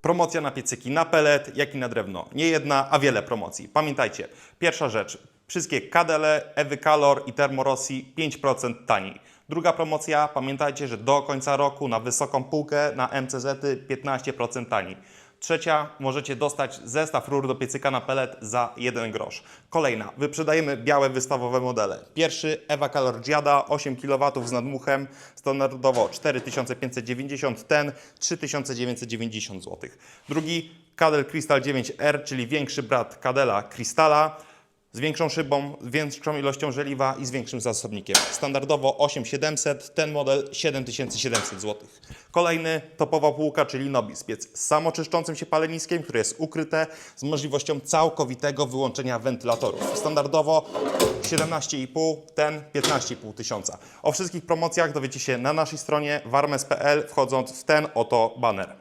Promocja na piecyki na pelet, jak i na drewno. Nie jedna, a wiele promocji. Pamiętajcie, pierwsza rzecz, wszystkie kadele, Ewy Calor i Thermorossi 5% taniej. Druga promocja, pamiętajcie, że do końca roku na wysoką półkę, na MCZ 15% taniej. Trzecia, możecie dostać zestaw rur do piecyka na pelet za 1 grosz. Kolejna, wyprzedajemy białe wystawowe modele. Pierwszy Ewa Calor Giada 8 kW z nadmuchem, standardowo 4590, ten 3990 zł. Drugi Cadel Crystal 9R, czyli większy brat Cadela Crystala z większą szybą, większą ilością żeliwa i z większym zasobnikiem. Standardowo 8700, ten model 7700 zł. Kolejny topowa półka, czyli Nobis, piec z samoczyszczącym się paleniskiem, które jest ukryte z możliwością całkowitego wyłączenia wentylatorów. Standardowo 17,5, ten 15,5 tysiąca. O wszystkich promocjach dowiecie się na naszej stronie warmes.pl wchodząc w ten oto baner.